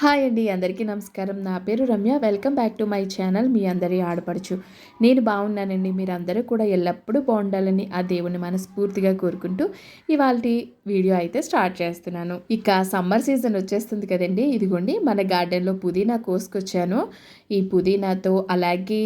Hi అండి అందరికీ నమస్కారం. నా పేరు Ramya. Welcome back to my channel. మీ అందరి ఆడపడుచు. నేను బాగున్నానండి. మీరు అందరూ కూడా ఎల్లప్పుడూ బాగుండాలని ఆ దేవుని మనస్ఫూర్తిగా కోరుకుంటూ ఇవాళ వీడియో అయితే స్టార్ట్ చేస్తున్నాను. ఇక సమ్మర్ సీజన్ వచ్చేస్తుంది కదండి. ఇదిగోండి మన గార్డెన్లో పుదీనా కోసుకొచ్చాను. ఈ పుదీనాతో అలాగే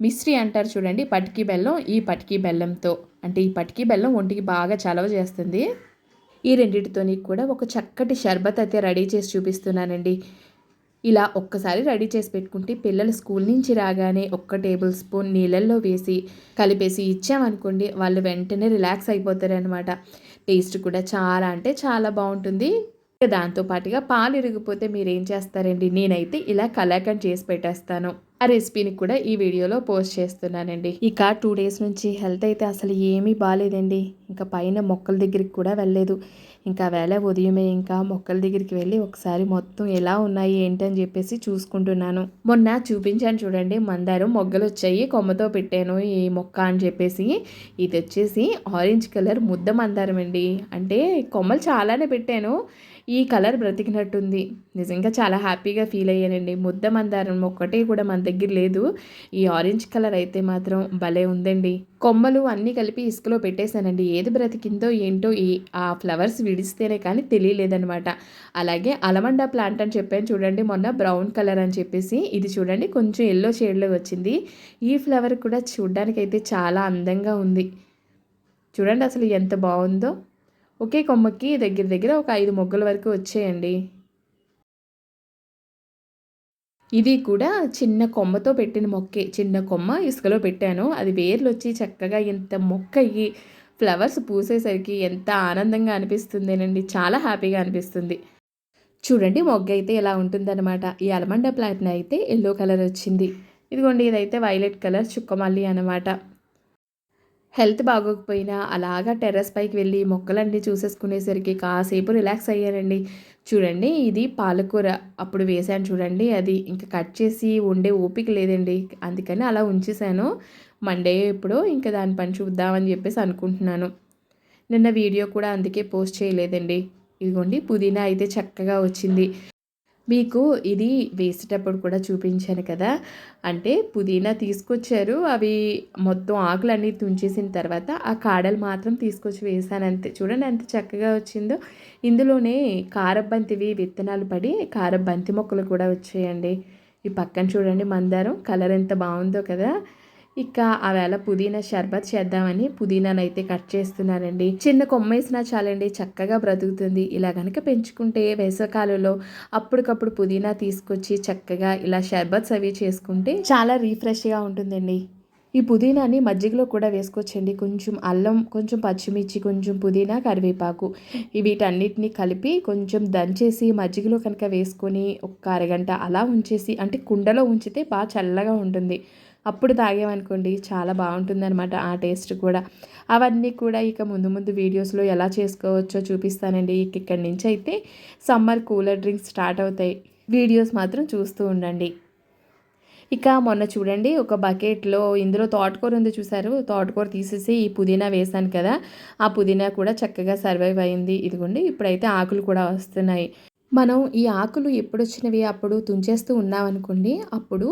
మిశ్రీ అంటారు చూడండి పటికీ బెల్లం. ఈ పటికీ బెల్లంతో అంటే ఈ పటికీ బెల్లం ఒంటికి బాగా చలవ చేస్తుంది. ఈ రెండింటితోని కూడా ఒక చక్కటి షర్బత్ అయితే రెడీ చేసి చూపిస్తున్నానండి. ఇలా ఒక్కసారి రెడీ చేసి పెట్టుకుంటే పిల్లలు స్కూల్ నుంచి రాగానే ఒక్క టేబుల్ స్పూన్ నీళ్ళల్లో వేసి కలిపేసి ఇచ్చామనుకోండి వాళ్ళు వెంటనే రిలాక్స్ అయిపోతారనమాట టేస్ట్ కూడా చాలా అంటే చాలా బాగుంటుంది. దాంతోపాటుగా పాలు ఇరిగిపోతే మీరు ఏం చేస్తారండి? నేనైతే ఇలా కలాకండ్ చేసి పెట్టేస్తాను. ఆ రెసిపీని కూడా ఈ వీడియోలో పోస్ట్ చేస్తున్నానండి. ఇక టూ డేస్ నుంచి హెల్త్ అయితే అసలు ఏమీ బాగాలేదండి ఇంకా పైన మొక్కల దగ్గరికి కూడా వెళ్ళలేదు. ఇంకా వేళ ఉదయమే ఇంకా మొక్కల దగ్గరికి వెళ్ళి ఒకసారి మొత్తం ఎలా ఉన్నాయి ఏంటి అని చెప్పేసి చూసుకుంటున్నాను. మొన్న చూపించాను చూడండి మందారం మొగ్గలు వచ్చాయి కొమ్మతో పెట్టాను ఈ మొక్క అని చెప్పేసి. ఇది వచ్చేసి ఆరెంజ్ కలర్ ముద్ద మందారం అండి. అంటే కొమ్మలు చాలానే పెట్టాను. ఈ కలర్ బ్రతికినట్టుంది. నిజంగా చాలా హ్యాపీగా ఫీల్ అయ్యానండి. ముద్ద మందారం ఒక్కటే కూడా మన దగ్గర లేదు. ఈ ఆరెంజ్ కలర్ అయితే మాత్రం భలే ఉందండి. కొమ్మలు అన్నీ కలిపి ఇసుకలో పెట్టేశానండి. ఏది బ్రతికిందో ఏంటో ఈ ఆ ఫ్లవర్స్ విడిస్తేనే కానీ తెలియలేదనమాట అలాగే అలమండా ప్లాంట్ అని చెప్పాను చూడండి మొన్న బ్రౌన్ కలర్ అని చెప్పేసి. ఇది చూడండి కొంచెం ఎల్లో షేడ్లో వచ్చింది. ఈ ఫ్లవర్ కూడా చూడ్డానికైతే చాలా అందంగా ఉంది. చూడండి అసలు ఎంత బాగుందో. ఒకే కొమ్మకి దగ్గర దగ్గర ఒక ఐదు మొగ్గల వరకు వచ్చేయండి. ఇది కూడా చిన్న కొమ్మతో పెట్టిన మొక్కే చిన్న కొమ్మ ఇసుకలో పెట్టాను. అది వేర్లు వచ్చి చక్కగా ఇంత మొక్క అయ్యి ఫ్లవర్స్ పూసేసరికి ఎంత ఆనందంగా అనిపిస్తుందేనండి. చాలా హ్యాపీగా అనిపిస్తుంది. చూడండి మొగ్గ అయితే ఇలా ఉంటుందన్నమాట. ఈ అలమండ ప్లాట్ని అయితే ఎల్లో కలర్ వచ్చింది ఇదిగోండి ఇదైతే వైలెట్ కలర్ చుక్కమల్లి అనమాట హెల్త్ బాగోకపోయినా అలాగా టెర్రస్ పైకి వెళ్ళి మొక్కలన్నీ చూసేసుకునేసరికి కాసేపు రిలాక్స్ అయ్యానండి చూడండి ఇది పాలకూర. అప్పుడు వేసాను చూడండి అది ఇంకా కట్ చేసి ఉండే ఓపిక లేదండి. అందుకని అలా ఉంచేసాను మండే ఇప్పుడు ఇంకా దాని పని చూద్దామని చెప్పేసి అనుకుంటున్నాను. నిన్న వీడియో కూడా అందుకే పోస్ట్ చేయలేదండి. ఇదిగోండి పుదీనా అయితే చక్కగా వచ్చింది. మీకు ఇది వేసేటప్పుడు కూడా చూపించాను కదా. అంటే పుదీనా తీసుకొచ్చారు. అవి మొత్తం ఆకులన్నీ తుంచేసిన తర్వాత ఆ కాడలు మాత్రం తీసుకొచ్చి వేసాను అంతే. చూడండి ఎంత చక్కగా వచ్చిందో. ఇందులోనే కారబంతివి విత్తనాలు పడి కారబంతి మొక్కలు కూడా వచ్చాయండి. ఈ పక్కన చూడండి మందారం. కలర్ ఎంత బాగుందో కదా. ఇక ఆవేళ పుదీనా షర్బత్ చేద్దామని పుదీనానైతే కట్ చేస్తున్నానండి. చిన్న కొమ్మ వేసినా చాలండి చక్కగా బ్రతుకుతుంది. ఇలా కనుక పెంచుకుంటే వేసవకాలంలో అప్పటికప్పుడు పుదీనా తీసుకొచ్చి చక్కగా ఇలా షర్బత్స్ అవి చేసుకుంటే చాలా రీఫ్రెష్గా ఉంటుందండి. ఈ పుదీనాని మజ్జిగలో కూడా వేసుకోవచ్చండి. కొంచెం అల్లం కొంచెం పచ్చిమిర్చి కొంచెం పుదీనా కరివేపాకు వీటన్నిటిని కలిపి కొంచెం దంచేసి మజ్జిగలో కనుక వేసుకొని ఒక అరగంట అలా ఉంచేసి అంటే కుండలో ఉంచితే బాగా చల్లగా ఉంటుంది. అప్పుడు తాగామనుకోండి చాలా బాగుంటుందన్నమాట ఆ టేస్ట్ కూడా. అవన్నీ కూడా ఇక ముందు ముందు వీడియోస్లో ఎలా చేసుకోవచ్చో చూపిస్తానండి. ఇక ఇక్కడి నుంచి అయితే సమ్మర్ కూలర్ డ్రింక్స్ స్టార్ట్ అవుతాయి. వీడియోస్ మాత్రం చూస్తూ ఉండండి. ఇక మొన్న చూడండి ఒక బకెట్లో ఇందులో తోటకూర ఉంది చూసారు తోటకూర తీసేసి ఈ పుదీనా వేసాను కదా ఆ పుదీనా కూడా చక్కగా సర్వైవ్ అయింది. ఇదిగోండి ఇప్పుడైతే ఆకులు కూడా వస్తున్నాయి. మనం ఈ ఆకులు ఎప్పుడు వచ్చినవి అప్పుడు తుంచేస్తూ ఉన్నామనుకోండి అప్పుడు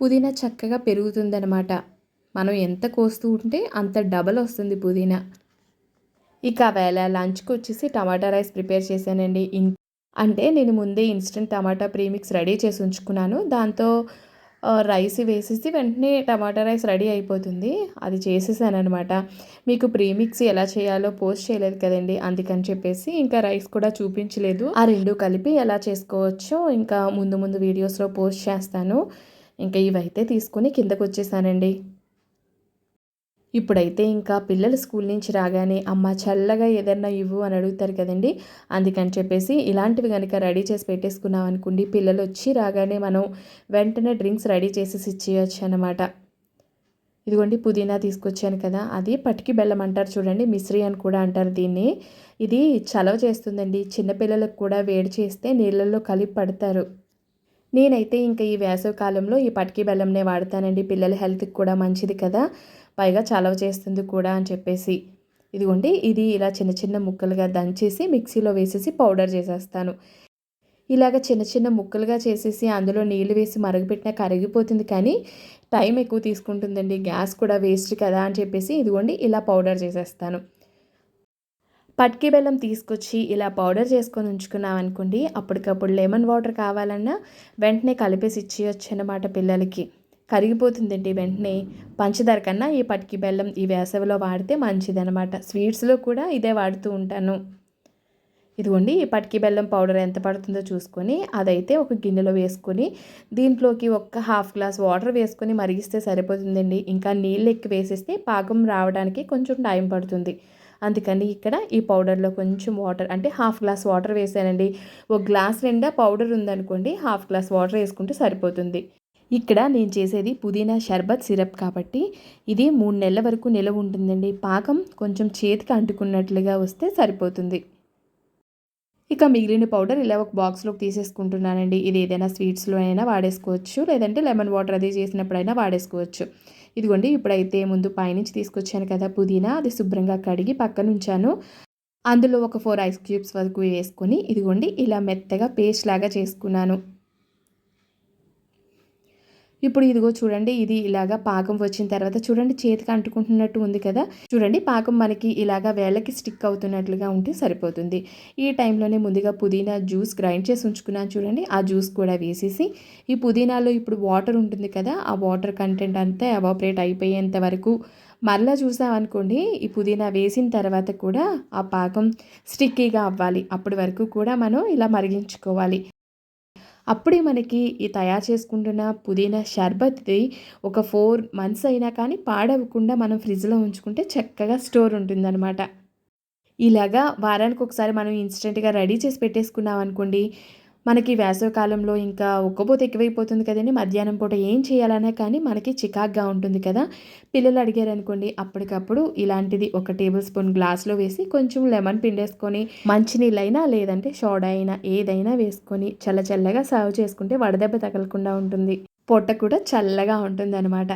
పుదీనా చక్కగా పెరుగుతుందనమాట. మనం ఎంత కోస్తూ ఉంటే అంత డబల్ వస్తుంది పుదీనా. ఇక వేళ లంచ్కి వచ్చేసి టమాటా రైస్ ప్రిపేర్ చేశానండి. అంటే నేను ముందే ఇన్స్టెంట్ టమాటా ప్రీమిక్స్ రెడీ చేసి ఉంచుకున్నాను. దాంతో రైస్ వేసేసి వెంటనే టమాటా రైస్ రెడీ అయిపోతుంది. అది చేసేసాను అనమాట మీకు ప్రీమిక్స్ ఎలా చేయాలో పోస్ట్ చేయలేదు కదండి అందుకని చెప్పేసి ఇంకా రైస్ కూడా చూపించలేదు. ఆ రెండు కలిపి ఎలా చేసుకోవచ్చో ఇంకా ముందు ముందు వీడియోస్లో పోస్ట్ చేస్తాను. ఇంకా ఇవైతే తీసుకుని కిందకు వచ్చేసానండి ఇప్పుడైతే ఇంకా పిల్లలు స్కూల్ నుంచి రాగానే అమ్మ చల్లగా ఏదన్నా ఇవ్వు అని అడుగుతారు కదండి. అందుకని చెప్పేసి ఇలాంటివి కనుక రెడీ చేసి పెట్టేసుకున్నాం అనుకోండి పిల్లలు వచ్చి రాగానే మనం వెంటనే డ్రింక్స్ రెడీ చేసేసి ఇచ్చేయచ్చు అనమాట ఇదిగోండి పుదీనా తీసుకొచ్చాను కదా అది పటికి బెల్లం అంటారు చూడండి మిశ్రీ అని కూడా అంటారు దీన్ని. ఇది చలవ చేస్తుందండి చిన్నపిల్లలకు కూడా వేడి చేస్తే నీళ్ళల్లో కలిపి పడతారు. నేనైతే ఇంకా ఈ వేసవి కాలంలో ఈ పటికి బెల్లంనే వాడతానండి పిల్లల హెల్త్కి కూడా మంచిది కదా. పైగా చలవ చేస్తుంది కూడా అని చెప్పేసి. ఇదిగోండి ఇది ఇలా చిన్న చిన్న ముక్కలుగా దంచేసి మిక్సీలో వేసేసి పౌడర్ చేసేస్తాను. ఇలాగ చిన్న చిన్న ముక్కలుగా చేసేసి అందులో నీళ్ళు వేసి మరగపెట్టినా కరిగిపోతుంది కానీ టైం ఎక్కువ తీసుకుంటుందండి. గ్యాస్ కూడా వేస్ట్ కదా అని చెప్పేసి ఇదిగోండి ఇలా పౌడర్ చేసేస్తాను. పట్కి బెల్లం తీసుకొచ్చి ఇలా పౌడర్ చేసుకొని ఉంచుకున్నాం అనుకోండి అప్పటికప్పుడు లెమన్ వాటర్ కావాలన్నా వెంటనే కలిపేసి ఇచ్చేయచ్చు అన్నమాట పిల్లలకి. కరిగిపోతుందండి వెంటనే. పంచదార కన్నా ఈ పటికి బెల్లం ఈ వేసవిలో వాడితే మంచిదనమాట స్వీట్స్లో కూడా ఇదే వాడుతూ ఉంటాను. ఇదిగోండి ఈ పటికి బెల్లం పౌడర్ ఎంత పడుతుందో చూసుకొని అదైతే ఒక గిన్నెలో వేసుకొని దీంట్లోకి ఒక్క హాఫ్ గ్లాస్ వాటర్ వేసుకొని మరిగిస్తే సరిపోతుందండి. ఇంకా నీళ్ళు ఎక్కువ వేసేస్తే పాకం రావడానికి కొంచెం టైం పడుతుంది. అందుకని ఇక్కడ ఈ పౌడర్లో కొంచెం వాటర్ అంటే హాఫ్ గ్లాస్ వాటర్ వేసానండి. ఒక గ్లాస్ నిండా పౌడర్ ఉందనుకోండి హాఫ్ గ్లాస్ వాటర్ వేసుకుంటే సరిపోతుంది. ఇక్కడ నేను చేసేది పుదీనా షర్బత్ సిరప్ కాబట్టి ఇది మూడు నెలల వరకు నిలవ ఉంటుందండి. పాకం కొంచెం చేతికి అంటుకున్నట్లుగా వస్తే సరిపోతుంది. ఇక మిగిలిన పౌడర్ ఇలా ఒక బాక్స్లోకి తీసేసుకుంటున్నానండి. ఇది ఏదైనా స్వీట్స్లో అయినా వాడేసుకోవచ్చు. లేదంటే లెమన్ వాటర్ అది చేసినప్పుడైనా వాడేసుకోవచ్చు. ఇదిగోండి ఇప్పుడైతే ముందు పైనుంచి తీసుకొచ్చాను కదా పుదీనా. అది శుభ్రంగా కడిగి పక్కన ఉంచాను. అందులో ఒక ఫోర్ ఐస్ క్యూబ్స్ వరకు వేసుకొని ఇదిగోండి ఇలా మెత్తగా పేస్ట్ లాగా చేసుకున్నాను. ఇప్పుడు ఇదిగో చూడండి ఇది ఇలాగా పాకం వచ్చిన తర్వాత చూడండి చేతికి అంటుకుంటున్నట్టు ఉంది కదా. చూడండి పాకం మనకి ఇలాగా వేళ్ళకి స్టిక్ అవుతున్నట్లుగా ఉంటే సరిపోతుంది. ఈ టైంలోనే ముందుగా పుదీనా జ్యూస్ గ్రైండ్ చేసి ఉంచుకున్నాను చూడండి. ఆ జ్యూస్ కూడా వేసేసి ఈ పుదీనాలో ఇప్పుడు వాటర్ ఉంటుంది కదా ఆ వాటర్ కంటెంట్ అంతా ఎవాపరేట్ అయిపోయేంత వరకు మరలా చూసామనుకోండి ఈ పుదీనా వేసిన తర్వాత కూడా ఆ పాకం స్టిక్కీగా అవ్వాలి. అప్పటి వరకు కూడా మనం ఇలా మరిగించుకోవాలి. అప్పుడే మనకి ఈ తయారు చేసుకుంటున్న పుదీనా షర్బత్ది ఒక ఫోర్ మంత్స్ అయినా కానీ పాడవకుండా మనం ఫ్రిడ్జ్లో ఉంచుకుంటే చక్కగా స్టోర్ ఉంటుందన్నమాట. ఇలాగా వారానికి ఒకసారి మనం ఇన్స్టెంట్గా రెడీ చేసి పెట్టేసుకున్నాం అనుకోండి మనకి వేసవికాలంలో ఇంకా ఉక్కపోతే ఎక్కువైపోతుంది కదండి. మధ్యాహ్నం పూట ఏం చేయాలన్నా కానీ మనకి చికాక్గా ఉంటుంది కదా. పిల్లలు అడిగారు అనుకోండి అప్పటికప్పుడు ఇలాంటిది ఒక టేబుల్ స్పూన్ గ్లాస్లో వేసి కొంచెం లెమన్ పిండేసుకొని మంచినీళ్ళైనా లేదంటే సోడా అయినా ఏదైనా వేసుకొని చల్ల చల్లగా సర్వ్ చేసుకుంటే వడదెబ్బ తగలకుండా ఉంటుంది. పొట్ట కూడా చల్లగా ఉంటుంది అనమాట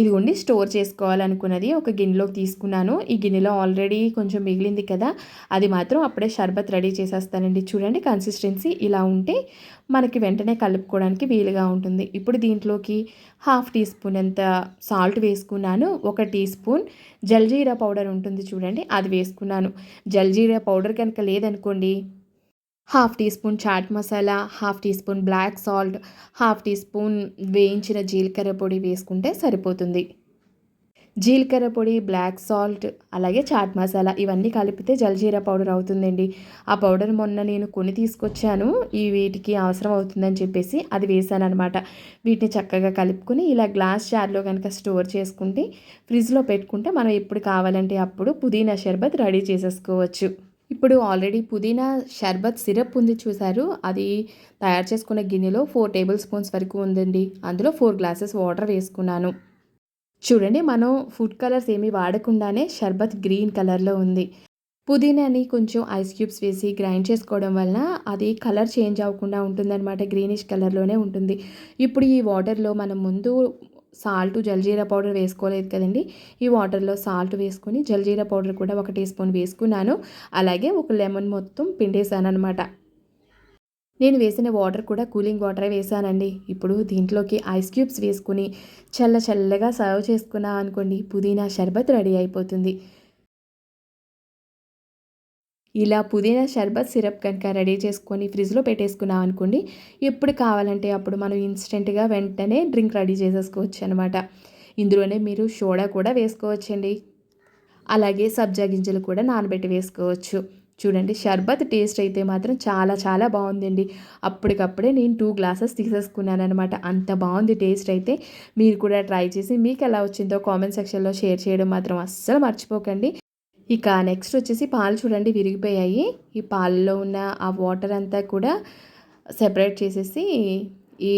ఇదిగోండి స్టోర్ చేసుకోవాలనుకున్నది ఒక గిన్నెలోకి తీసుకున్నాను. ఈ గిన్నెలో ఆల్రెడీ కొంచెం మిగిలింది కదా అది మాత్రం అప్పుడే షర్బత్ రెడీ చేసేస్తానండి. చూడండి కన్సిస్టెన్సీ ఇలా ఉంటే మనకి వెంటనే కలుపుకోవడానికి వీలుగా ఉంటుంది. ఇప్పుడు దీంట్లోకి హాఫ్ టీ స్పూన్ ఎంత సాల్ట్ వేసుకున్నాను ఒక టీ స్పూన్ జల్జీరా పౌడర్ ఉంటుంది చూడండి అది వేసుకున్నాను. జల్జీరా పౌడర్ కనుక లేదనుకోండి half tea spoon chaat masala half tea spoon black salt half tea spoon వేయించిన జీలకర్ర పొడి వేసుకుంటే సరిపోతుంది. జీలకర్ర పొడి బ్లాక్ సాల్ట్ అలాగే చాట్ మసాలా ఇవన్నీ కలిపితే జలజీరా పౌడర్ అవుతుందండి. ఆ పౌడర్ మొన్న నేను కొని తీసుకొచ్చాను. ఈ వీటికి అవసరం అవుతుందని చెప్పేసి అది వేసాను అనమాట వీటిని చక్కగా కలుపుకొని ఇలా గ్లాస్ జార్లో కనుక స్టోర్ చేసుకుంటే ఫ్రిడ్జ్లో పెట్టుకుంటే మనం ఎప్పుడు కావాలంటే అప్పుడు పుదీనా షర్బత్ రెడీ చేసేసుకోవచ్చు. ఇప్పుడు ఆల్రెడీ పుదీనా షర్బత్ సిరప్ ఉంది చూసారు. అది తయారు చేసుకున్న గిన్నెలో ఫోర్ టేబుల్ స్పూన్స్ వరకు ఉందండి. అందులో ఫోర్ గ్లాసెస్ వాటర్ వేసుకున్నాను. చూడండి మనం ఫుడ్ కలర్స్ ఏమీ వాడకుండానే షర్బత్ గ్రీన్ కలర్లో ఉంది. పుదీనాని కొంచెం ఐస్ క్యూబ్స్ వేసి గ్రైండ్ చేసుకోవడం వలన అది కలర్ చేంజ్ అవ్వకుండా ఉంటుందన్నమాట. గ్రీనిష్ కలర్లోనే ఉంటుంది. ఇప్పుడు ఈ వాటర్లో మనం ముందు సాల్ట్ జల్జీరా పౌడర్ వేసుకోలేదు కదండి. ఈ వాటర్లో సాల్ట్ వేసుకొని జల్జీరా పౌడర్ కూడా ఒక టీ స్పూన్ వేసుకున్నాను. అలాగే ఒక లెమన్ మొత్తం పిండేసాను అనమాట నేను వేసిన వాటర్ కూడా కూలింగ్ వాటరే వేసానండి. ఇప్పుడు దీంట్లోకి ఐస్ క్యూబ్స్ వేసుకుని చల్ల చల్లగా సర్వ్ చేసుకున్నా అనుకోండి పుదీనా షర్బత్ రెడీ అయిపోతుంది. ఇలా పుదీనా షర్బత్ సిరప్ కనుక రెడీ చేసుకొని ఫ్రిడ్జ్లో పెట్టేసుకున్నాం అనుకోండి ఎప్పుడు కావాలంటే అప్పుడు మనం ఇన్స్టెంట్గా వెంటనే డ్రింక్ రెడీ చేసేసుకోవచ్చు అనమాట ఇందులోనే మీరు సోడా కూడా వేసుకోవచ్చండి. అలాగే సబ్జా గింజలు కూడా నానబెట్టి వేసుకోవచ్చు. చూడండి షర్బత్ టేస్ట్ అయితే మాత్రం చాలా చాలా బాగుందండి. అప్పటికప్పుడే నేను టూ గ్లాసెస్ తీసేసుకున్నాను అనమాట అంత బాగుంది టేస్ట్ అయితే. మీరు కూడా ట్రై చేసి మీకు ఎలా వచ్చిందో కామెంట్ సెక్షన్లో షేర్ చేయడం మాత్రం అస్సలు మర్చిపోకండి. ఇక నెక్స్ట్ వచ్చేసి పాలు చూడండి విరిగిపోయాయి. ఈ పాలలో ఉన్న ఆ వాటర్ అంతా కూడా సెపరేట్ చేసేసి ఈ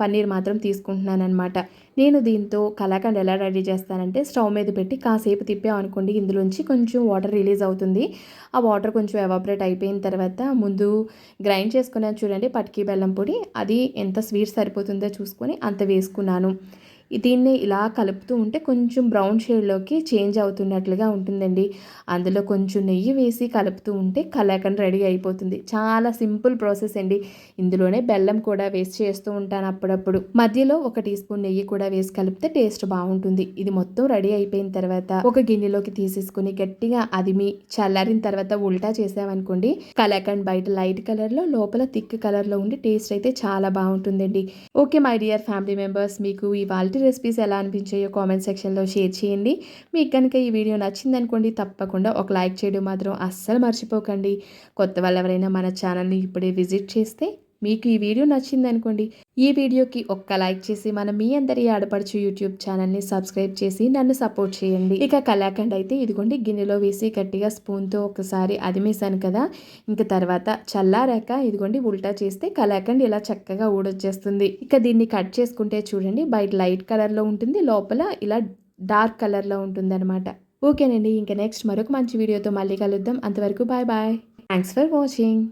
పన్నీర్ మాత్రం తీసుకుంటున్నాను అనమాట నేను దీంతో కలాకండ్ ఎలా రెడీ చేస్తానంటే స్టవ్ మీద పెట్టి కాసేపు తిప్పామనుకోండి ఇందులోంచి కొంచెం వాటర్ రిలీజ్ అవుతుంది. ఆ వాటర్ కొంచెం ఎవాపరేట్ అయిపోయిన తర్వాత ముందు గ్రైండ్ చేసుకున్నాను చూడండి పటికీ బెల్లం పొడి. అది ఎంత స్వీట్ సరిపోతుందో చూసుకొని అంత వేసుకున్నాను. దీన్ని ఇలా కలుపుతూ ఉంటే కొంచెం బ్రౌన్ షేడ్లోకి చేంజ్ అవుతున్నట్లుగా ఉంటుందండి. అందులో కొంచెం నెయ్యి వేసి కలుపుతూ ఉంటే కలాకండ్ రెడీ అయిపోతుంది. చాలా సింపుల్ ప్రాసెస్ అండి. ఇందులోనే బెల్లం కూడా వేసి చేస్తూ ఉంటాను అప్పుడప్పుడు. మధ్యలో ఒక టీ స్పూన్ నెయ్యి కూడా వేసి కలిపితే టేస్ట్ బాగుంటుంది. ఇది మొత్తం రెడీ అయిపోయిన తర్వాత ఒక గిన్నెలోకి తీసేసుకుని గట్టిగా అది మీ చల్లారిన తర్వాత ఉల్టా చేసామనుకోండి కలాకండ్ బయట లైట్ కలర్లో లోపల థిక్ కలర్లో ఉండి టేస్ట్ అయితే చాలా బాగుంటుందండి. Okay my dear family members మీకు ఇవాళ రెసిపీస్ ఎలా అనిపించాయో కామెంట్ సెక్షన్లో షేర్ చేయండి. మీకు కనుక ఈ వీడియో నచ్చిందనుకోండి తప్పకుండా ఒక లైక్ చేయడం మాత్రం అస్సలు మర్చిపోకండి. కొత్త వాళ్ళు ఎవరైనా మన ఛానల్ని ఇప్పుడే విజిట్ చేస్తే మీకు ఈ వీడియో నచ్చింది అనుకోండి ఈ వీడియోకి ఒక్క లైక్ చేసి మన మీ అందరి ఆడపడుచు యూట్యూబ్ ఛానల్ని సబ్స్క్రైబ్ చేసి నన్ను సపోర్ట్ చేయండి. ఇక కలాఖండ్ అయితే ఇదిగోండి గిన్నెలో వేసి గట్టిగా స్పూన్తో ఒకసారి అదిమేశాను కదా. ఇంక తర్వాత చల్లారాక ఇదిగోండి ఉల్టా చేస్తే కలాఖండ్ ఇలా చక్కగా ఊడొచ్చేస్తుంది. ఇక దీన్ని కట్ చేసుకుంటే చూడండి బయట లైట్ కలర్లో ఉంటుంది లోపల ఇలా డార్క్ కలర్లో ఉంటుంది అనమాట ఓకేనండి ఇంకా నెక్స్ట్ మరొక మంచి వీడియోతో మళ్ళీ కలుద్దాం. అంతవరకు bye bye. Thanks for watching.